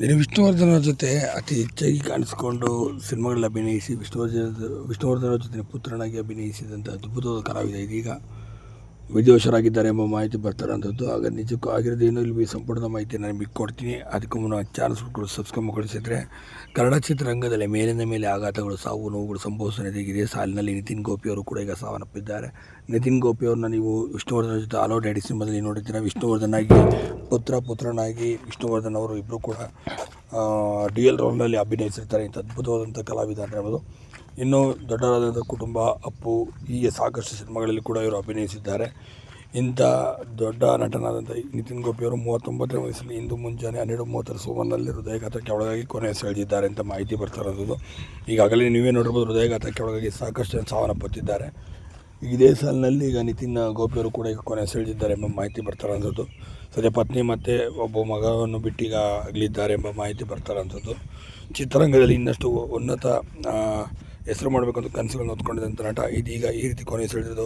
ವಿಷ್ಣುವರ್ಧನ ಜೊತೆ ಅತಿ ಹೆಚ್ಚಾಗಿ ಕಾಣಿಸ್ಕೊಂಡು ಸಿನಿಮಾಗಳಲ್ಲಿ ಅಭಿನಯಿಸಿ ವಿಷ್ಣುವರ್ಧನ ವಿಷ್ಣುವರ್ಧನ ಜೊತೆ ಪುತ್ರನಾಗಿ ಅಭಿನಯಿಸಿದಂಥ ಅದ್ಭುತವಾದ ಕಲಾವಿದ ಇದೀಗ. ವಿದೇಶರಾಗಿದ್ದಾರೆ ಎಂಬ ಮಾಹಿತಿ ಬರ್ತಾರಂಥದ್ದು ಆಗ ನಿಜಕ್ಕೂ ಆಗಿರೋದೇನು ಇಲ್ಲಿ ಸಂಪೂರ್ಣ ಮಾಹಿತಿ ನಾನು ನಿಮಗೆ ಕೊಡ್ತೀನಿ. ಅದಕ್ಕೂ ಮುನ್ನ ಚಾನಲ್ಸ್ ಸಬ್ಸ್ಕ್ರೈಬ್ ಕೊಡಿಸಿದ್ರೆ ಕನ್ನಡ ಚಿತ್ರರಂಗದಲ್ಲಿ ಮೇಲಿನ ಮೇಲೆ ಆಘಾತಗಳು, ಸಾವು, ನೋವುಗಳು ಸಂಭವಿಸಿದೆ ಸಾಲಿನಲ್ಲಿ ನಿತಿನ್ ಗೋಪಿ ಅವರು ಕೂಡ ಈಗ ಸಾವನ್ನಪ್ಪಿದ್ದಾರೆ. ನಿತಿನ್ ಗೋಪಿ ಅವ್ರನ್ನ ನೀವು ವಿಷ್ಣುವರ್ಧನ್ ಜೊತೆ ಆಲೋ ಡ್ಯಾಡಿ ಸಿನಿಮಾದಲ್ಲಿ ನೋಡಿದ್ದೀರ? ವಿಷ್ಣುವರ್ಧನ್ ಆಗಿ ಪುತ್ರ ಪುತ್ರನಾಗಿ ವಿಷ್ಣುವರ್ಧನ್ ಅವರು ಇಬ್ಬರು ಕೂಡ ಡಿ ಎಲ್ ರೋಲ್ನಲ್ಲಿ ಅಭಿನಯಿಸಿರ್ತಾರೆ ಇಂಥ ಅದ್ಭುತವಾದಂಥ ಕಲಾವಿದ ಅಂತ ಹೇಳ್ಬೋದು ಇನ್ನೂ ದೊಡ್ಡದಾದಂಥ ಕುಟುಂಬ, ಅಪ್ಪು, ಹೀಗೆ ಸಾಕಷ್ಟು ಸಿನಿಮಾಗಳಲ್ಲಿ ಕೂಡ ಇವರು ಅಭಿನಯಿಸಿದ್ದಾರೆ. ಇಂಥ ದೊಡ್ಡ ನಟನಾದಂಥ ನಿತಿನ್ ಗೋಪಿಯವರು ಮೂವತ್ತೊಂಬತ್ತನೇ ವಯಸ್ಸಲ್ಲಿ ಇಂದು ಮುಂಜಾನೆ ಹನ್ನೆರಡು ಮೂವತ್ತರ ಸುಮಾರಿನಲ್ಲಿ ಹೃದಯಘಾತಕ್ಕೆ ಒಳಗಾಗಿ ಕೊನೆ ಸೆಳೆದಿದ್ದಾರೆ ಅಂತ ಮಾಹಿತಿ ಬರ್ತಾ ಇರೋದು. ಈಗಾಗಲೇ ನೀವೇ ನೋಡಿರ್ಬೋದು ಹೃದಯಘಾತಕ್ಕೆ ಒಳಗಾಗಿ ಸಾಕಷ್ಟು ಜನ ಸಾವನ್ನಪ್ಪತ್ತಿದ್ದಾರೆ. ಇದೇ ಸಾಲಿನಲ್ಲಿ ಈಗ ನಿತಿನ್ ಗೋಪಿಯವರು ಕೂಡ ಈಗ ಕೊನೆ ಸೆಳೆದಿದ್ದಾರೆ ಎಂಬ ಮಾಹಿತಿ ಬರ್ತಾರೆ ಇರೋಂಥದ್ದು ಸದ್ಯ ಪತ್ನಿ ಮತ್ತು ಒಬ್ಬ ಮಗವನ್ನು ಬಿಟ್ಟೀಗ ಆಗಲಿದ್ದಾರೆ ಎಂಬ ಮಾಹಿತಿ ಬರ್ತಾರೆ ಇರೋಂಥದ್ದು ಚಿತ್ರರಂಗದಲ್ಲಿ ಇನ್ನಷ್ಟು ಉನ್ನತ ಹೆಸರು ಮಾಡಬೇಕಂತ ಕನಸುಗಳನ್ನು ಹೊತ್ಕೊಂಡಿದ್ದಂಥ ನಟ ಇದೀಗ ಈ ರೀತಿ ಕೊನೆ ಸೆಳೆದಿದ್ದು